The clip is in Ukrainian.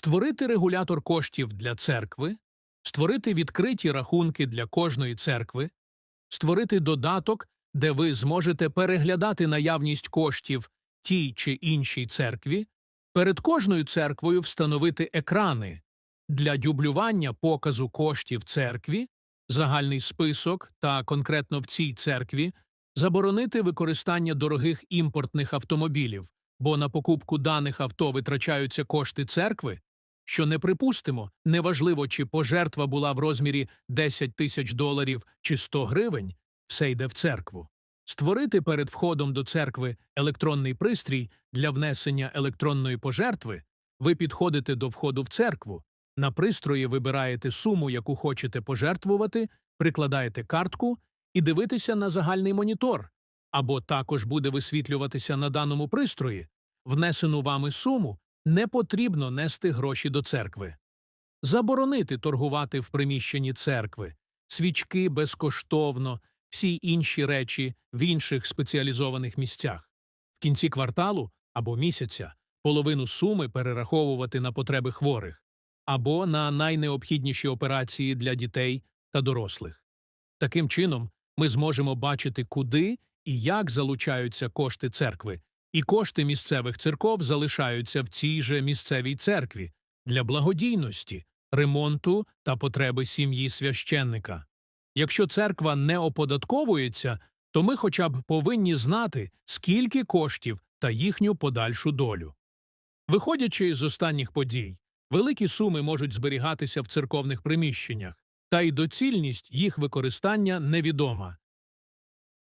створити регулятор коштів для церкви, створити відкриті рахунки для кожної церкви, створити додаток, де ви зможете переглядати наявність коштів тій чи іншій церкві, перед кожною церквою встановити екрани для дублювання показу коштів церкві, загальний список та конкретно в цій церкві заборонити використання дорогих імпортних автомобілів, бо на покупку даних авто витрачаються кошти церкви, що неприпустимо, неважливо, чи пожертва була в розмірі 10 тисяч доларів чи 100 гривень, все йде в церкву. Створити перед входом до церкви електронний пристрій для внесення електронної пожертви, ви підходите до входу в церкву, на пристрої вибираєте суму, яку хочете пожертвувати, прикладаєте картку і дивитеся на загальний монітор, або також буде висвітлюватися на даному пристрої. Внесену вами суму не потрібно нести гроші до церкви. Заборонити торгувати в приміщенні церкви, свічки безкоштовно, всі інші речі в інших спеціалізованих місцях. В кінці кварталу або місяця половину суми перераховувати на потреби хворих або на найнеобхідніші операції для дітей та дорослих. Таким чином, ми зможемо бачити, куди і як залучаються кошти церкви, і кошти місцевих церков залишаються в цій же місцевій церкві для благодійності, ремонту та потреби сім'ї священника. Якщо церква не оподатковується, то ми хоча б повинні знати, скільки коштів та їхню подальшу долю. Виходячи з останніх подій, великі суми можуть зберігатися в церковних приміщеннях, та й доцільність їх використання невідома.